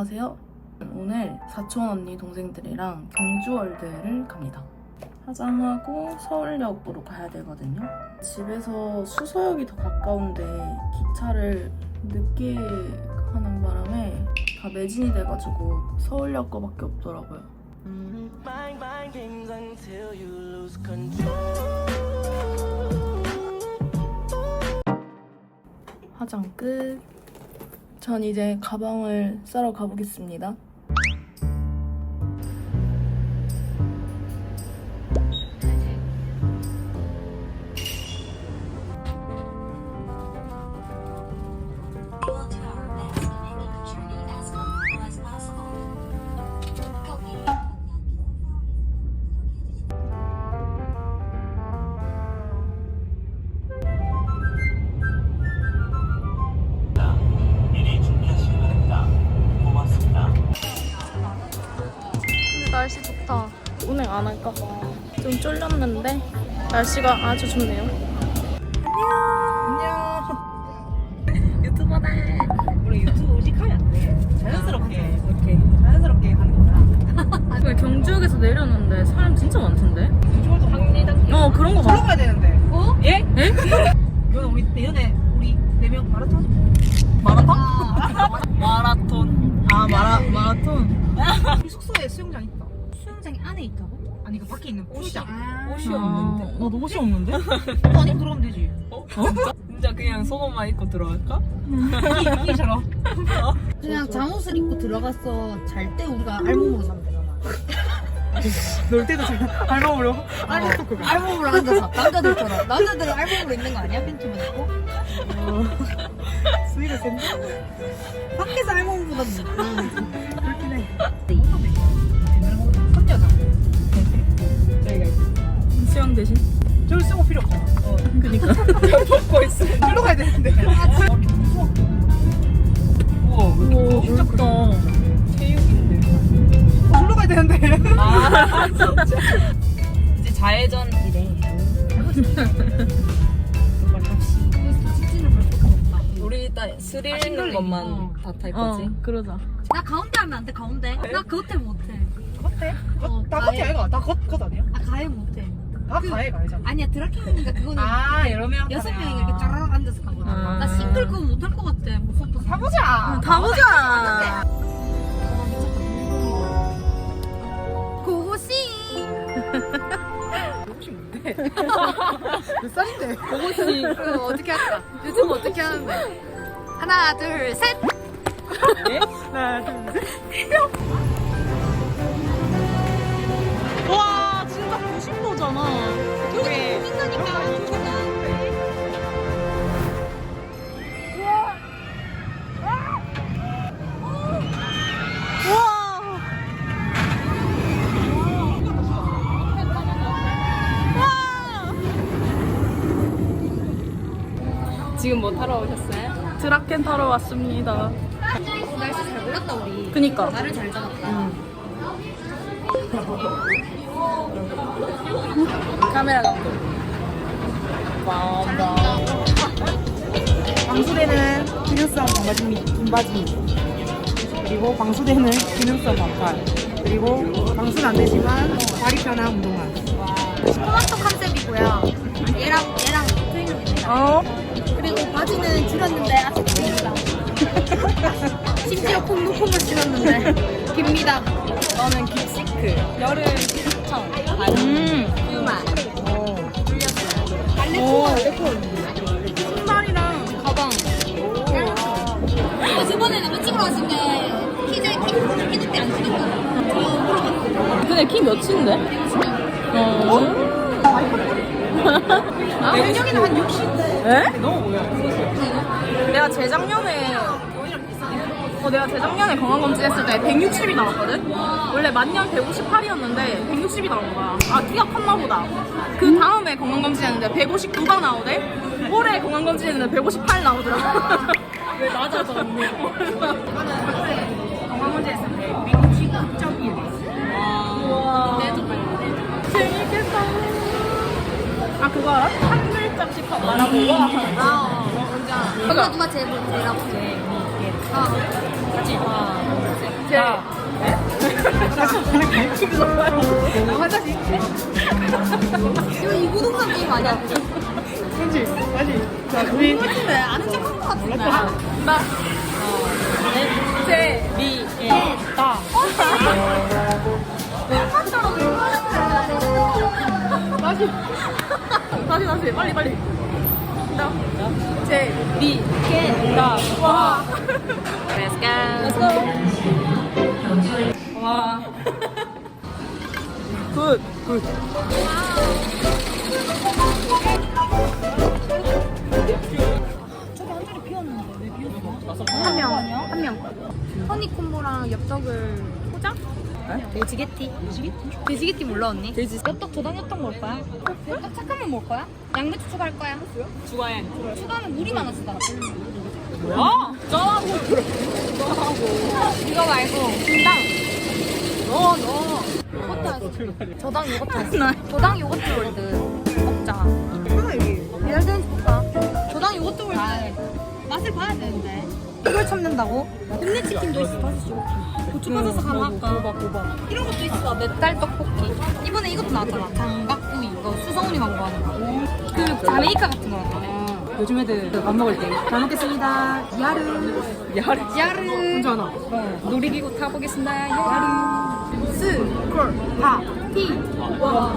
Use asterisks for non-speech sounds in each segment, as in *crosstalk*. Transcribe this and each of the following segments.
안녕하세요. 오늘 사촌 언니 동생들이랑 경주월드를 갑니다. 화장하고 서울역으로 가야 되거든요. 집에서 수서역이 더 가까운데 기차를 늦게 하는 바람에 다 매진이 돼가지고 서울역 거밖에 없더라고요. 화장 끝. 전 이제 가방을 싸러 가보겠습니다. 쫄렸는데 날씨가 아주 좋네요. 안녕. 유튜버다. 우리 유튜브 의식하면 안 돼. 자연스럽게 이렇게 자연스럽게 가는 거야. *laughs* 왜 경주역에서 내렸는데 사람 진짜 많던데? 유튜브도 확리단 어 그런 거 같아. 가야 되는데. 어? 예? 에? *laughs* 이거는 우리 내년에 우리 네명 마라톤? 마라톤? *laughs* 마라톤. 아 마라 마라톤. 우리 숙소에 수영장 있다. 수영장이 안에 있다고? 아니 그 밖에 있는 옷이야. 옷이 없는데. 나도 옷이 없는데? 너 아니면 들어가면 되지. 어? 진짜 그냥 속옷만 입고 들어갈까? 이기 싫어. 그냥 잠옷을 입고 들어갔어 잘 때 우리가 알몸으로 자면 되잖아 놀 때도 잘 알몸으로. 알몸 그거. 알몸으로 앉아서 남자들처럼 남자들은 알몸으로 있는 거 아니야? 팬티만 입고? *laughs* 수위가 센데? 밖에서 알몸보다 그 수영 대신? 저를 쓰고 필요 없잖아. 어. *laughs* 그니까. 벗고 있어. 절로 가야 되는데. 우와, 오 멋있다. 절로 가야 되는데. 아 진짜 *laughs* 이제 좌회전이래 우리 일단 스릴 있는 것만 다탈어 거지? 그러자. 나 가운데 하면 안 돼 가운데 나 겉에 못해 겉에? 어, 다 겉이 아이가? 다 겉, 겉 아니야? 아 못해 다 가해가 아니잖아. 아니야 드라큘라니까 그거는 아, 여러 명. 여섯 명이 이렇게 짜라락 앉아서 가거든 아. 나 싱글 그거 못할 것 같아 무섭다 가보자. 다 보자. 고고싱 *laughs* *laughs* 몇 살인데? 그거 어떻게 할까 유튜브 어떻게 하는데 하나 둘 셋 하나, 둘, 셋. *laughs* 타러 오셨어요? 드라켄 타러 왔습니다. 날씨 잘 몰랐다 우리 그니까. 나를 잘 잡았다 *laughs* 카메라 감독. 방수대는 기능성 반바지 및 긴바지 그리고 방수대는 기능성 반팔 그리고 방수는 안 되지만 발이 편한 운동화 토마토 컨셉이고요. 얘랑 얘랑 트윈입니다. 어? 그리고 바지는 줄였는데 아직 깁니다. *laughs* 심지어 콩도콩을 줄였는데 깁니다. 저는 깁시크 여름 추천 음. 그만. 오. 신발이랑 가방. 어, 저번에 남자 찍으러 왔을 때 키즈 키 키즈 때안 찍었거든. 저. 근데 키 몇인데? 어? 아, 내년에는 한 60. 에? 너무 보여 내가 재작년에 어, 내가 재작년에 건강검진 했을 때 160이 나왔거든? 원래 만년 158이었는데 160이 나온 거야. 아, 키가 컸나 보다. 그 다음에 건강검진 했는데 159가 나오대? 올해 건강검진 했는데 158 나오더라. 왜 낮아져, 언니? *laughs* 건강문제했을 때 169.1. 그거 알아? 한 글자씩 말하고, 와. 아, 어, 알아. 누가 누가 제일 제일 아프지? 아, 둘셋 제 이거 이구동산 게임 아니야? 그렇지. 아니. 자, 우리 근데 아는 척한 것 같은데. 나 제, 미, 다. 다시. 다시 빨리 빨리. 나. 제, 미, 게, 나, 와. Let's go. Let's go. 와. 굿, 굿. 한 명, 한 명. 허니콤보랑 엽떡을 포장? 돼지게티. 돼지게티 몰라 언니? 돼지. 엽떡 도당 엽떡 먹을 거야? 엽떡 착하면 먹을 거야? 양배추 추가할 거야? 추가해 추가하면 물이 많아지더라. 뭐야? 쩌라고 이거 말고 분당. 너, 너 요거트 아이스크림. 저당 요거트. 저당 요거트 월드 먹자. 하나 여기. 미달전 줄까? 저당 요거트 월드. 맛을 봐야 되는데. 이걸 참는다고? 굽네 치킨도 있어. 시 고추 빠져서 하나 할까? 이런 것도 있어. 맵달 떡볶이. 이번에 이것도 나왔잖아. 장갑구이. 이거 수성훈이 광고하는 거. 그 자메이카 같은 거였잖아. 요즘 애들 밥 먹을 때. 잘 먹겠습니다. 야르. 야르. 야르. 혼자 하나. 놀이기구 타보겠습니다. 야르. 스. 콜. 파. 티. 와.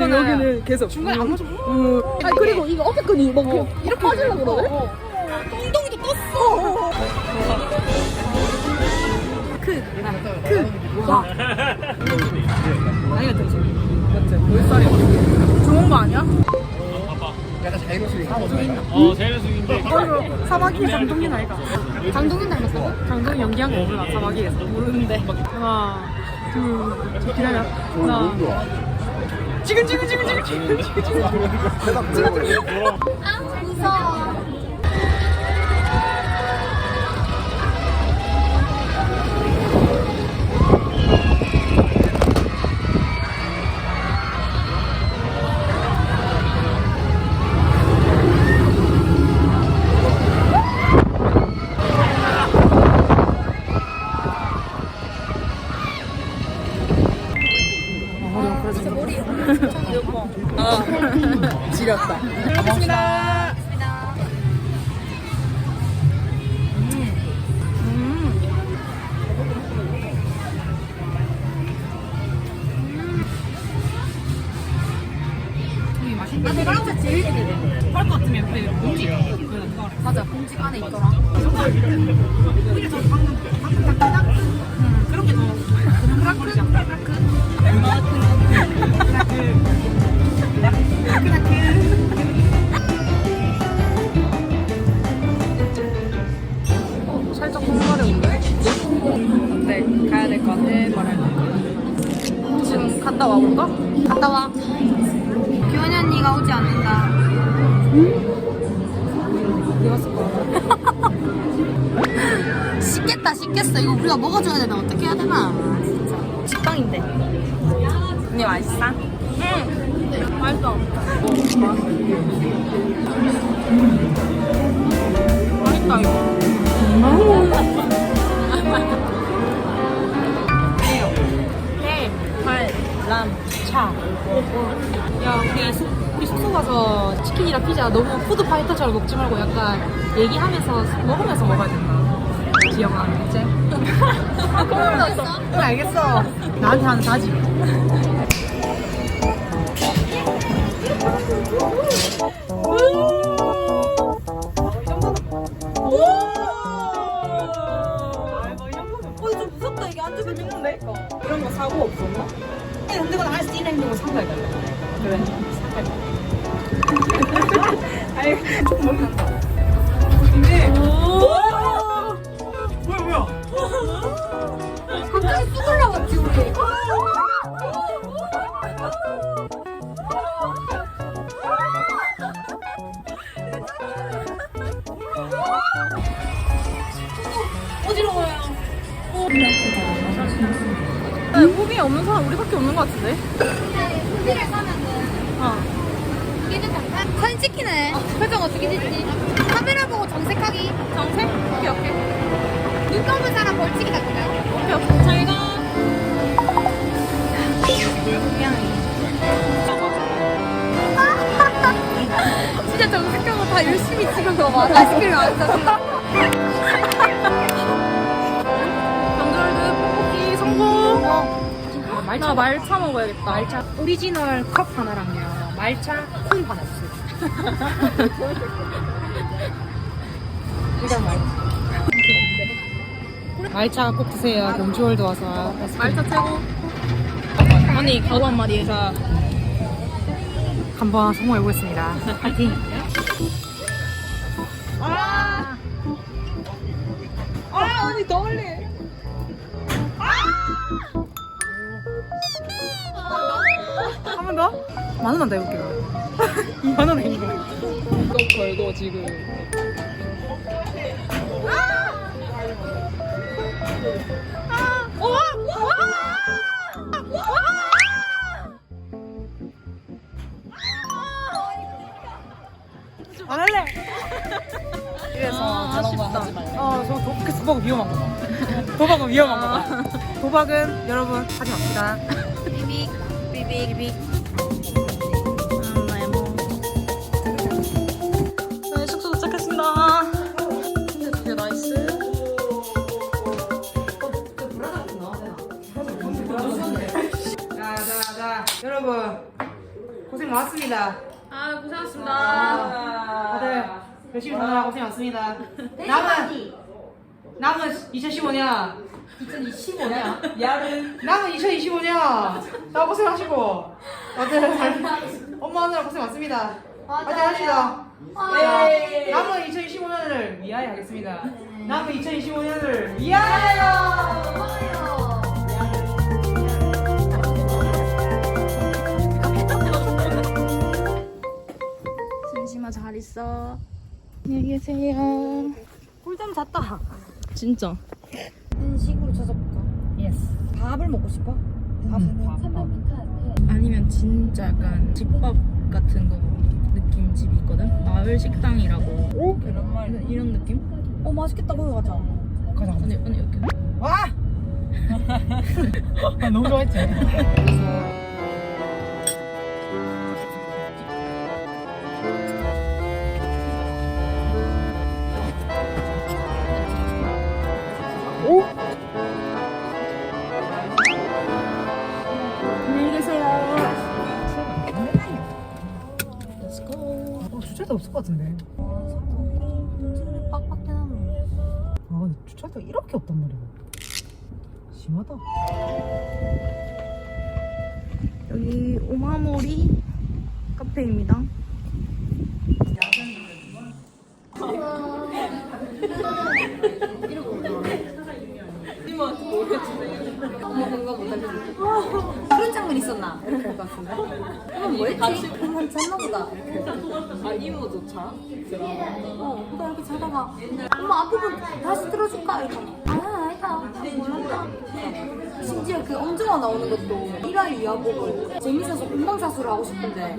맞아. 이거는 여기는 계속 중간에 안 맞아. 아니 그리고 이거 어깨끈이 막 이렇게, 이렇게 빠지려고 그러네? 엉덩이도 떴어 아니가 되지. 맞지? 몇 살이야? 좋은 거 아니야? 어, 자연스인데 어, 사마귀 장동민 아이가. 장동민 닮았다고? 장동민 연기한 거 몰라, 사마귀에서. 모르는데. 하나, 둘, 저 기다려. 하나. 지금, 지금, 지금, 지금, 지금, 지금, 지금. 아 무서워 지렸다. 공 씻겠어 이거 우리가 먹어줘야 되나 어떻게 해야 되나 식빵인데. 언니 맛있어? 맛있어 맛있다 이거 차. 야, 우리, 숙, 우리 숙소 가서 치킨이랑 피자 너무 푸드파이터처럼 먹지 말고 약간 얘기하면서 먹으면서 먹어야 된다. 지영아, 알겠지? 먹었어? 응, 알겠어. 나한테 하는 다짐. 네, 호비 없는 사람 우리밖에 없는 것 같은데? 후기를 사면은 어. 우리는 잠깐 사진 찍히네. 표정 어떻게 찍지? 카메라 보고 정색하기. 정색? 오케이, 오케이. 눈 감은 사람 벌칙이 다 그래. 오케이, 오케이. 잘 가. 진짜 정색하고 다 열심히 찍은 거 봐. 아이스크림 안 사준 나 말차 먹어야겠다. 말차 오리지널 컵 하나랑요. 말차 콩 하나 주세요. 일단 말차. 말차 꼭 드세요. 경주월드 와서. 말차 최고. 언니, 가구 한 마리. 자, 한번 성공해 보겠습니다. 파이팅. 아, 아, 언니 더 올 더? 만 원만 더 해볼게요. 2만 원에 이거. 이거 걸고 지금. 안 할래. 그래서 아, 쉽다. 어, 저 도, 그 도박은 위험한 거. 도박은 위험한 거. 도박은 여러분 하지 맙시다. 비빅 비빅 비빅. 많았습니다. 아, 고생하셨습니다. 다들 열심히 사느라 고생 많습니다. 남은 남은 2015년 2025년 *laughs* 야른 남은 2025년 다 고생하시고 다들 *laughs* 엄마 하느라 고생 많습니다. 파이팅 합시다. 네. 남은 2025년을 위하여 하겠습니다. 남은 2025년을 위하여. 잘 있어. 안녕히 계세요. 꿀잠 잤다. 진짜. 한식으로 찾아볼까? 예스. 밥을 먹고 싶어? 아니면 진짜 약간 집밥 같은 거 느낌 집이 있거든? 마을 식당이라고. 오? 계란말 이런 느낌? 어 맛있겠다 거기 가자. 가자. 언니 언니 이렇게. 와! *laughs* 아, 너무 좋아했지? *laughs* 어, 주차도 없을 것 같은데. 빡빡해. 아, 근데 주차도 이렇게 없단 말이야. 심하다. 여기 오마모리 카페입니다. 그런 장면 있었나? 이렇게 할 것 같은데. 그럼 뭐였지? 그만 잤나 보다. 아 이모조차? 어, 나 이렇게 자다가 엄마 앞부분 다시 들어줄까? 이렇게 아, 아니다. 몰랐다. 심지어 그 엄정화 나오는 것도 일화의 위안복을 재밌어서 본방사수를 하고 싶은데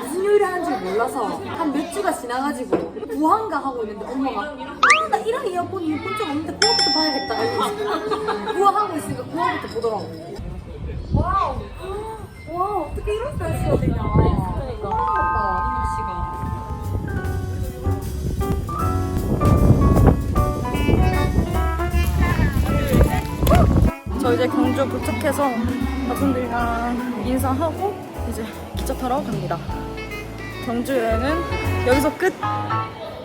무슨 요리를 하는 줄 몰라서 한 몇 주가 지나가지고 부한가 하고 있는데 엄마가 아, 나 이런 이어폰이 본적 없는데 그거부터 봐야겠다. *laughs* 이러면서 부화하고 있으니까 그거부터 보더라고. 와우. 와, 어떻게 이런 날씨가 되냐. 그러니까. 씨가. 저 이제 경주 도착해서 가족들이랑 인사하고 이제 기차 타러 갑니다. 경주 여행은 여기서 끝!